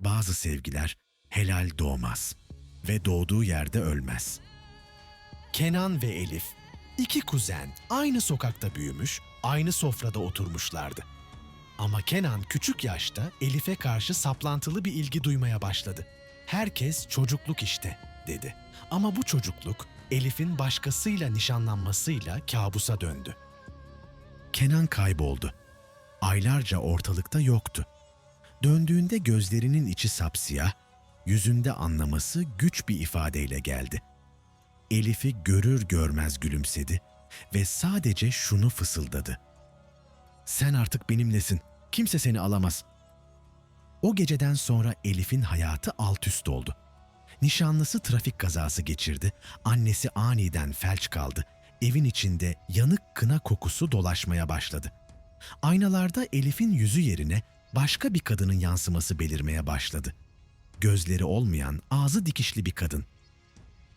bazı sevgiler helal doğmaz ve doğduğu yerde ölmez. Kenan ve Elif, iki kuzen aynı sokakta büyümüş, aynı sofrada oturmuşlardı. Ama Kenan küçük yaşta Elif'e karşı saplantılı bir ilgi duymaya başladı. Herkes çocukluk işte dedi. Ama bu çocukluk Elif'in başkasıyla nişanlanmasıyla kabusa döndü. Kenan kayboldu. Aylarca ortalıkta yoktu. Döndüğünde gözlerinin içi sapsiyah, yüzünde anlaması güç bir ifadeyle geldi. Elif'i görür görmez gülümsedi ve sadece şunu fısıldadı. Sen artık benimlesin. Kimse seni alamaz. O geceden sonra Elif'in hayatı alt üst oldu. Nişanlısı trafik kazası geçirdi. Annesi aniden felç kaldı. Evin içinde yanık kına kokusu dolaşmaya başladı. Aynalarda Elif'in yüzü yerine başka bir kadının yansıması belirmeye başladı. Gözleri olmayan, ağzı dikişli bir kadın.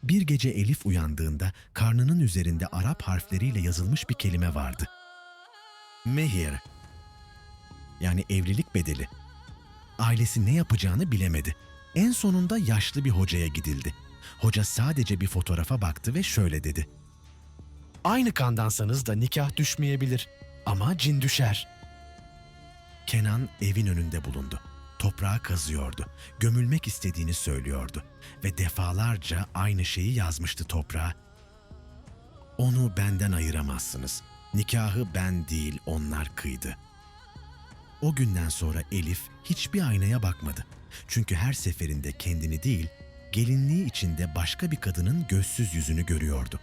Bir gece Elif uyandığında karnının üzerinde Arap harfleriyle yazılmış bir kelime vardı. Mehir. Yani evlilik bedeli. Ailesi ne yapacağını bilemedi. En sonunda yaşlı bir hocaya gidildi. Hoca sadece bir fotoğrafa baktı ve şöyle dedi. Aynı kandansanız da nikah düşmeyebilir ama cin düşer. Kenan evin önünde bulundu. Toprağa kazıyordu. Gömülmek istediğini söylüyordu ve defalarca aynı şeyi yazmıştı toprağa. Onu benden ayıramazsınız. Nikahı ben değil onlar kıydı. O günden sonra Elif hiçbir aynaya bakmadı. Çünkü her seferinde kendini değil, gelinliği içinde başka bir kadının gözsüz yüzünü görüyordu.